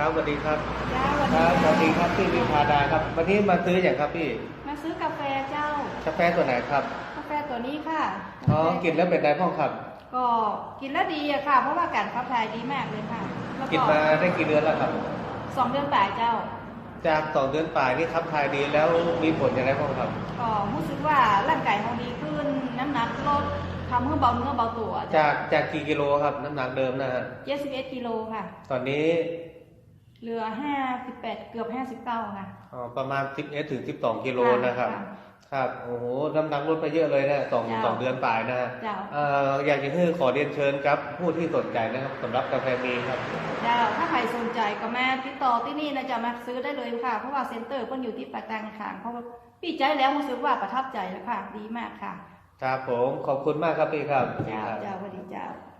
ครับสวัสดีครับจ้าวันคนี้รับสวัสดีครับพี่วิพาดาครับ วันนี้มาซื้ออย่างครับพี่มาซื้อกาแฟเจ้า กาแฟตัวไหนครับกาแฟตัวนี้ค่ะอ๋อกินแล้วเป็นไงบ้างครับ ก็กินแล้วดีอะค่ะ เพราะว่าการขับถ่ายดีมากเลยค่ะแล้วกินก็มาได้กี่เดือนแล้วครับ สองเดือนป่ายเจ้า จากสองเดือนปลายนี่ครับทายดีแล้วมีผลอย่างไรบ้างครับ ก็รู้สึกว่าร่างกายเราดีขึ้น น้ำหนักลดทำให้เบาเนื้อเบาตัวจากจากกี่กิโลครับน้ำหนักเดิมนะฮะเจ็ดสิบเอ็ดกิโลค่ะ ตอนนี้ เหลือห้าสิบแปดเกือบห้าสิบเก้าค่ะอ๋อประมาณ11ถึง12กิโลนะครับค่ะครับโอ้โหน้ำหนักลดไปเยอะเลยนะสองจ้ะสองเดือนปลายนะฮะเจ้าเอ่ออยากจะให้ขอเรียนเชิญครับ ผู้ที่สนใจนะครับสำหรับกาแฟมีครับเจ้าถ้าใครสนใจก็มาติดต่อที่นี่นะจะมาซื้อได้เลยค่ะ เพราะว่าเซ็นเตอร์เพิ่นอยู่ที่ปากกลางขางเพราะว่าพี่ใจแล้วรู้สึกว่าประทับใจแล้วค่ะ ดีมากค่ะ ครับผมขอบคุณมากครับพี่ครับเจ้าเจ้าสวัสดีเจ้าสู้ยัง